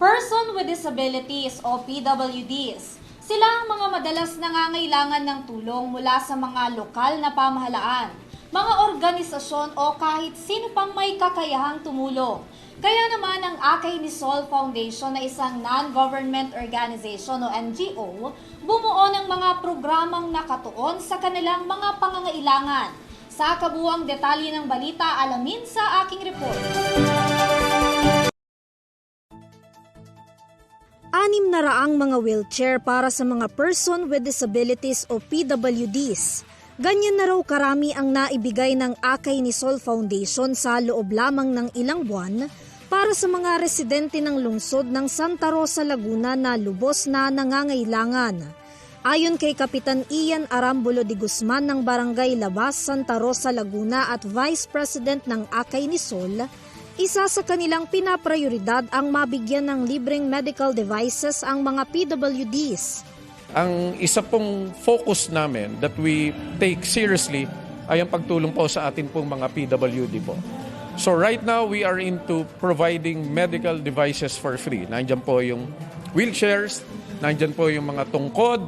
Person with Disabilities o PWDs. Sila ang mga madalas nangangailangan ng tulong mula sa mga lokal na pamahalaan, mga organisasyon o kahit sino pang may kakayahang tumulong. Kaya naman ang Akay ni Sol Foundation na isang non-government organization o NGO, bumuo ng mga programang nakatuon sa kanilang mga pangangailangan. Sa kabuang detalye ng balita, alamin sa aking report. Anim na raang mga wheelchair para sa mga person with disabilities o PWDs. Ganyan na raw karami ang naibigay ng Akay ni Sol Foundation sa loob lamang ng ilang buwan para sa mga residente ng lungsod ng Santa Rosa, Laguna na lubos na nangangailangan. Ayon kay Kapitan Ian Arambulo de Guzman ng Barangay Labas, Santa Rosa, Laguna at Vice President ng Akay ni Sol, isa sa kanilang pinaprioridad ang mabigyan ng libreng medical devices ang mga PWDs. Ang isa pong focus namin that we take seriously ay ang pagtulong po sa atin pong mga PWD po. So right now, we are into providing medical devices for free. Nandyan po yung wheelchairs, nandyan po yung mga tungkod,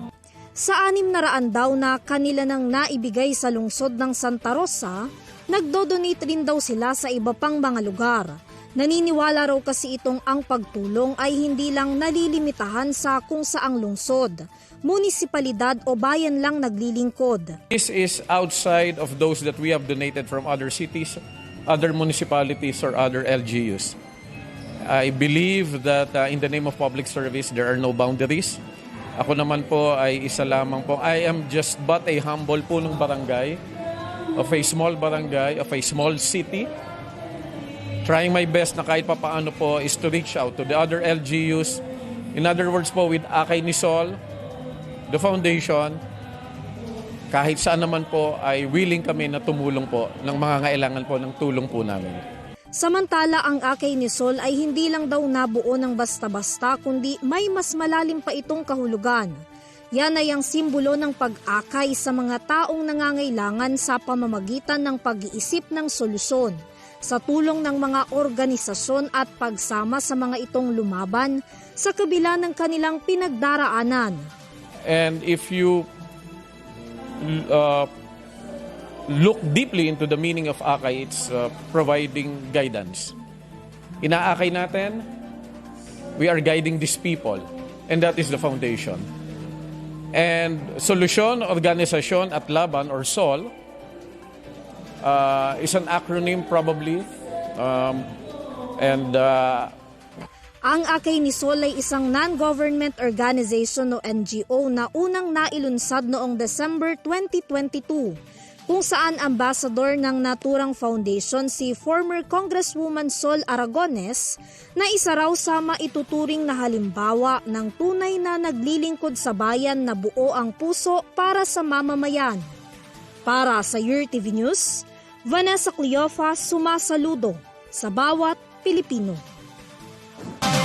Sa anim na raan daw na kanila nang naibigay sa lungsod ng Santa Rosa, nagdodonate rin daw sila sa iba pang mga lugar. Naniniwala raw kasi itong ang pagtulong ay hindi lang nalilimitahan sa kung saang lungsod, munisipalidad o bayan lang naglilingkod. This is outside of those that we have donated from other cities, other municipalities, or other LGUs. I believe that uh, in the name of public service, there are no boundaries. Ako naman po ay isa lamang po. I am just but a humble punong barangay, of a small barangay, of a small city. Trying my best na kahit papaano po is to reach out to the other LGUs. In other words po, with Akay Nisol, the foundation, kahit saan naman po ay willing kami na tumulong po ng mga ngailangan po ng tulong po namin. Samantala ang akay ni Sol ay hindi lang daw nabuo ng basta-basta kundi may mas malalim pa itong kahulugan. Yan ay ang simbolo ng pag-akay sa mga taong nangangailangan sa pamamagitan ng pag-iisip ng solusyon sa tulong ng mga organisasyon at pagsama sa mga itong lumaban sa kabila ng kanilang pinagdaraanan. And if you uh, look deeply into the meaning of Akay, it's uh, providing guidance. Inaakay natin, we are guiding these people, and that is the foundation. And Solusyon, Organisasyon at Laban or SOL uh, is an acronym probably. Um, and uh, Ang Akay ni Sol ay isang non-government organization o NGO na unang nailunsad noong December 2022 kung saan ambassador ng naturang foundation si former Congresswoman Sol Aragones na isa raw sa maituturing na halimbawa ng tunay na naglilingkod sa bayan na buo ang puso para sa mamamayan. Para sa Your TV News, Vanessa Cleofa sumasaludo sa bawat Pilipino.